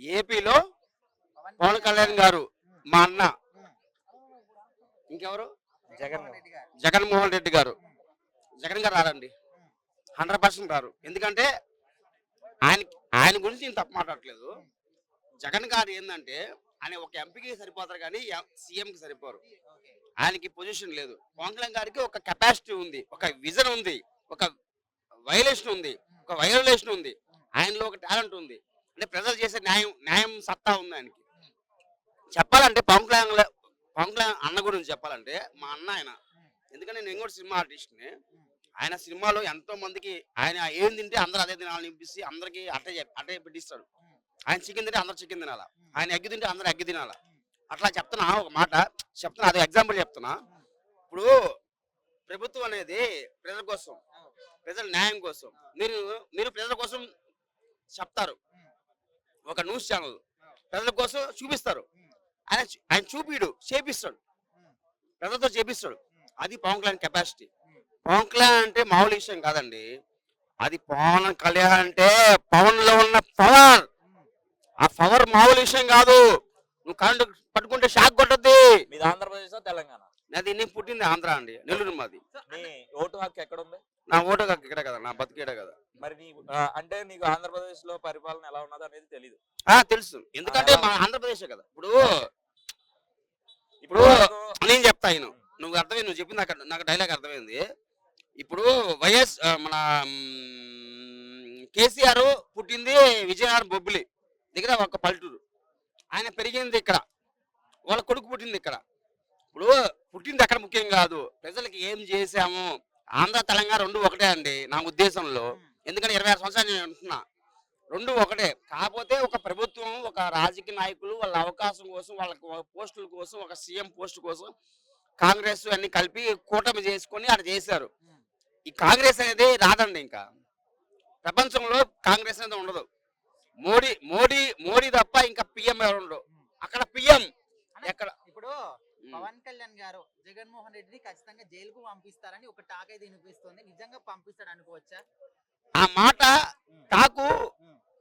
ఏపీలో పవన్ కళ్యాణ్ గారు మా అన్న. ఇంకెవరు? జగన్. జగన్మోహన్ రెడ్డి గారు. జగన్ గారు రారండి. హండ్రెడ్ పర్సెంట్ రారు. ఎందుకంటే ఆయన ఆయన గురించి నేను తప్పు మాట్లాడట్లేదు. జగన్ గారు ఏంటంటే ఆయన ఒక ఎంపీకి సరిపోతారు కానీ సీఎంకి సరిపోరు. ఆయనకి పొజిషన్ లేదు. పవన్ కళ్యాణ్ గారికి ఒక కెపాసిటీ ఉంది ఒక విజన్ ఉంది ఒక వైలేషన్ ఉంది ఒక వైలేషన్ ఉంది. ఆయనలో ఒక టాలెంట్ ఉంది. అంటే ప్రజలు చేసే న్యాయం న్యాయం సత్తా ఉంది ఆయనకి. చెప్పాలంటే పవన్ కళ్యాణ్ పవన్ కళ్యాణ్ అన్న గురించి చెప్పాలంటే మా అన్న ఆయన. ఎందుకంటే నేను కూడా సినిమా ఆర్టిస్ట్ని. ఆయన సినిమాలో ఎంతో మందికి ఆయన ఏం తింటే అందరూ అదే తినాలని నింపిస్తే అందరికీ అట్టే చెప్- అట్టే పెట్టిస్తాడు. ఆయన చికెన్ తింటే అందరు చికెన్ తినాలా? ఆయన ఎగ్గు తింటే అందరు ఎగ్గు తినాలా? అట్లా చెప్తున్నా ఒక మాట చెప్తున్నా అదే ఎగ్జాంపుల్ చెప్తున్నా. ఇప్పుడు ప్రభుత్వం అనేది ప్రజల కోసం ప్రజల న్యాయం కోసం. మీరు మీరు ప్రజల కోసం చెప్తారు. ఒక న్యూస్ ఛానల్. ప్రజల కోసం చూపిస్తారు. ఆయన చూ- ఆయన చూపిడు చేపిస్తాడు. ప్రజలతో చేపిస్తాడు. అది పవన్ కళ్యాణ్ కెపాసిటీ పవన్ కళ్యాణ్ అంటే మామూలు విషయం కాదండి. అది పవన్ కళ్యాణ్ అంటే పవన్లో ఉన్న పవర్. ఆ పవర్ మామూలు విషయం కాదు. నువ్వు కరెంట్ పట్టుకుంటే షాక్ కొట్టద్ది. మీది ఆంధ్రప్రదేశ్ తెలంగాణ? అది నేను పుట్టింది ఆంధ్ర అండి నెల్లూరు మాది. ఓటు హక్కు ఎక్కడ ఉంది నా ఓటు ఇక్కడ కదా నా బతికేడ కదా. మరి నీ ఆ, అంటే నీకు ఆంధ్రప్రదేశ్లో పరిపాలన ఎలా ఉన్నదో అనేది తెలియదు ఆ తెలుసు. ఎందుకంటే మా ఆంధ్రప్రదేశ్ కదా. ఇప్పుడు ఇప్పుడు నేను చెప్తా ఆయన నువ్వు అర్థమైంది నువ్వు చెప్పింది నాకు నాకు డైలాగ్ అర్థమైంది. ఇప్పుడు వైఎస్ మన కేసీఆర్ పుట్టింది విజయనగరం బొబ్బిలి దగ్గర ఒక పల్లెటూరు. ఆయన పెరిగింది ఇక్కడ. వాళ్ళ కొడుకు పుట్టింది ఇక్కడ. ఇప్పుడు పుట్టింది అక్కడ ముఖ్యం కాదు. ప్రజలకి ఏం చేశాము? ఆంధ్ర తెలంగాణ రెండు ఒకటే అండి నా ఉద్దేశంలో. ఎందుకంటే ఇరవై ఆరు సంవత్సరాలు నేను ఉంటున్నా? రెండు ఒకటే. కాకపోతే ఒక ప్రభుత్వం ఒక రాజకీయ నాయకులు వాళ్ళ అవకాశం కోసం వాళ్ళ పోస్టుల కోసం ఒక సీఎం పోస్ట్ కోసం కాంగ్రెస్ అన్ని కలిపి కూటమి చేసుకొని అక్కడ చేశారు. ఈ కాంగ్రెస్ అనేది రాదండి ఇంకా. ప్రపంచంలో కాంగ్రెస్ అనేది ఉండదు. మోడీ మోడీ మోడీ తప్ప ఇంకా పిఎం ఎవరు ఉండరు. అక్కడ పిఎం ఎక్కడ? ఇప్పుడు పవన్ కళ్యాణ్ గారు జగన్మోహన్ రెడ్డిని ఖచ్చితంగా జైలుకు పంపిస్తారని ఒక టాక్ అయితే వినిపిస్తుంది. నిజంగా పంపిస్తాడు అనుకోవచ్చా? ఆ మాట టాకు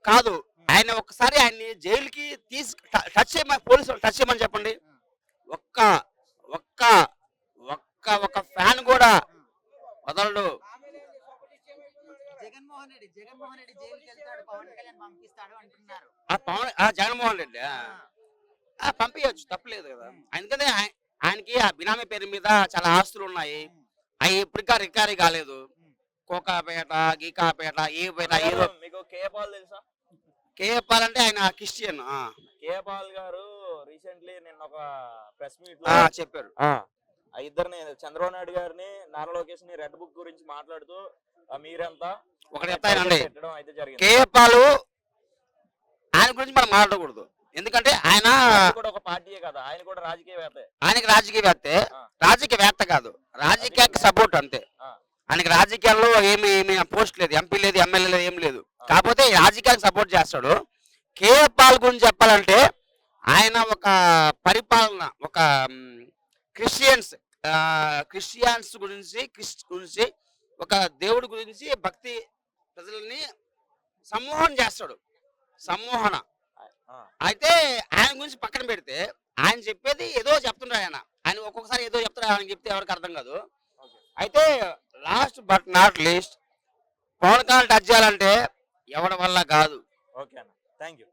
కాదు. ఆయన ఒకసారి ఆయన్ని జైలుకి తీసి టచ్ చేయమని పోలీసులు టచ్ చేయమని చెప్పండి. ఒక్క ఒక్క ఒక్క ఒక ఫ్యాన్ కూడా వదలడు. జగన్మోహన్ రెడ్డి జగన్మోహన్ రెడ్డి జైలుకి వెళ్తాడు పవన్ కళ్యాణ్ పంపిస్తాడు అంటున్నారు. ఆ పవన్ ఆ జగన్మోహన్ రెడ్డి ఆ? పంపించచ్చు తప్పలేదు కదా. ఎందుకంటే ఆయ- ఆయనకి ఆ బినామీ పేరు మీద చాలా ఆస్తులు ఉన్నాయి అవి ఇప్పటికా రికవరీ కాలేదు. కోకాపేట గీకాపేట ఏ పేట ఏదో మీకు కేపాల్ తెలుసా? కేపాలంటే ఆయన క్రిస్టియన్ ఆ, కేపాల్ గారు రీసెంట్లీ నిన్న ఒక ప్రెస్ మీట్ చెప్పారు. ఆ. ఇద్దరిని చంద్రబాబు నాయుడు గారిని నారా లోకేష్ని రెడ్ బుక్ గురించి మాట్లాడుతూ మీరెంతా ఒకటి చెప్తానండి పెట్టడం అయితే జరిగింది. కేపాలు ఆయన గురించి మనం మాట్లాడకూడదు. ఎందుకంటే ఆయన కూడా ఒక పార్టీయే కదా ఆయన కూడా రాజకీయవేత్త. ఆయనకి రాజకీయవేత్తే ఆ. రాజకీయవేత్త కాదు. రాజకీయానికి సపోర్ట్ అంతే. ఆయనకి రాజకీయాల్లో ఏమి ఏమి పోస్ట్ లేదు. ఎంపీ లేదు ఎమ్మెల్యే లేదు ఏం లేదు. కాకపోతే ఈ రాజకీయానికి సపోర్ట్ చేస్తాడు. కేపాల్ గురించి చెప్పాలంటే ఆయన ఒక పరిపాలన ఒక క్రిస్టియన్స్ క్రిస్టియన్స్ గురించి క్రిస్ గురించి ఒక దేవుడి గురించి భక్తి ప్రజల్ని సమ్మోహన చేస్తాడు. సమ్మోహన. అయితే ఆయన గురించి పక్కన పెడితే ఆయన చెప్పేది ఏదో చెప్తుండ్రు ఆయన. ఆయన ఒక్కొక్కసారి ఏదో చెప్తారు ఆయన చెప్తే ఎవరికి అర్థం కాదు. అయితే last but not least Pawan Kalyan touch చేయాలంటే ఎవరి వల్ల కాదు. ఓకే అన్న. Thank you